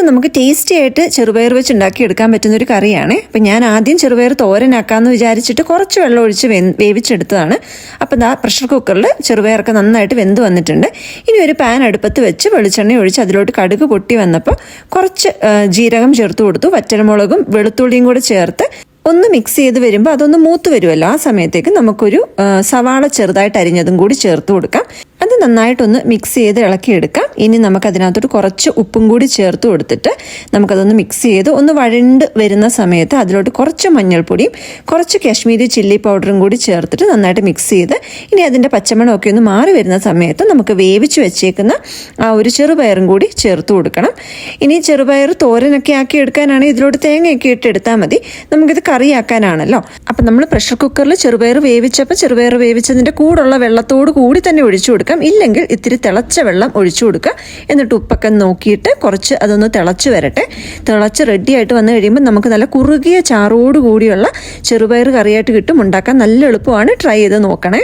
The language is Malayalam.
ഇത് നമുക്ക് ടേസ്റ്റി ആയിട്ട് ചെറുപയർ വെച്ച് ഉണ്ടാക്കിയെടുക്കാൻ പറ്റുന്ന ഒരു കറിയാണ്. അപ്പം ഞാൻ ആദ്യം ചെറുപയർ തോരനാക്കാമെന്ന് വിചാരിച്ചിട്ട് കുറച്ച് വെള്ളം ഒഴിച്ച് വേവിച്ചെടുത്തതാണ്. അപ്പം ദാ പ്രഷർ കുക്കറിൽ ചെറുപയറൊക്കെ നന്നായിട്ട് വെന്ത് വന്നിട്ടുണ്ട്. ഇനി ഒരു പാൻ അടുപ്പത്ത് വെച്ച് വെളിച്ചെണ്ണ ഒഴിച്ച് അതിലോട്ട് കടുക് പൊട്ടി വന്നപ്പോൾ കുറച്ച് ജീരകം ചേർത്ത് കൊടുത്തു. വറ്റൽമുളകും വെളുത്തുള്ളിയും കൂടെ ചേർത്ത് ഒന്ന് മിക്സ് ചെയ്ത് വരുമ്പോൾ അതൊന്ന് മൂത്ത് വരുമല്ലോ ആ സമയത്തേക്ക് നമുക്കൊരു സവാള ചെറുതായിട്ട് അരിഞ്ഞതും കൂടി ചേർത്ത് കൊടുക്കാം. നന്നായിട്ടൊന്ന് മിക്സ് ചെയ്ത് ഇളക്കിയെടുക്കാം. ഇനി നമുക്ക് അതിനകത്തോട്ട് കുറച്ച് ഉപ്പും കൂടി ചേർത്ത് കൊടുത്തിട്ട് നമുക്കതൊന്ന് മിക്സ് ചെയ്ത് ഒന്ന് വഴണ്ട് വരുന്ന സമയത്ത് അതിലോട്ട് കുറച്ച് മഞ്ഞൾപ്പൊടിയും കുറച്ച് കാശ്മീരി ചില്ലി പൗഡറും കൂടി ചേർത്തിട്ട് നന്നായിട്ട് മിക്സ് ചെയ്ത് ഇനി അതിന്റെ പച്ചമണമൊക്കെ ഒന്ന് മാറി വരുന്ന സമയത്ത് നമുക്ക് വേവിച്ച് വെച്ചേക്കുന്ന ആ ഒരു ചെറുപയറും കൂടി ചേർത്ത് കൊടുക്കണം. ഇനി ചെറുപയർ തോരനൊക്കെ ആക്കി എടുക്കാനാണ് ഇതിലോട്ട് തേങ്ങയൊക്കെ ഇട്ട് എടുത്താൽ മതി. നമുക്കിത് കറിയാക്കാനാണല്ലോ. അപ്പം നമ്മൾ പ്രഷർ കുക്കറിൽ ചെറുപയർ വേവിച്ചപ്പോൾ ചെറുപയർ വേവിച്ചതിന്റെ കൂടുള്ള വെള്ളത്തോട് കൂടി തന്നെ ഒഴിച്ചു കൊടുക്കാം. ഇല്ലെങ്കിൽ ഇത്തിരി തിളച്ച വെള്ളം ഒഴിച്ചു കൊടുക്കുക. എന്നിട്ട് ഉപ്പൊക്കെ നോക്കിയിട്ട് കുറച്ച് അതൊന്ന് തിളച്ച് വരട്ടെ. തിളച്ച് റെഡി ആയിട്ട് വന്നു കഴിയുമ്പോൾ നമുക്ക് നല്ല കുറുകിയ ചാറോട് കൂടിയുള്ള ചെറുപയർ കറിയായിട്ട് കിട്ടും. ഉണ്ടാക്കാൻ നല്ല എളുപ്പമാണ്. ട്രൈ ചെയ്ത് നോക്കണേ.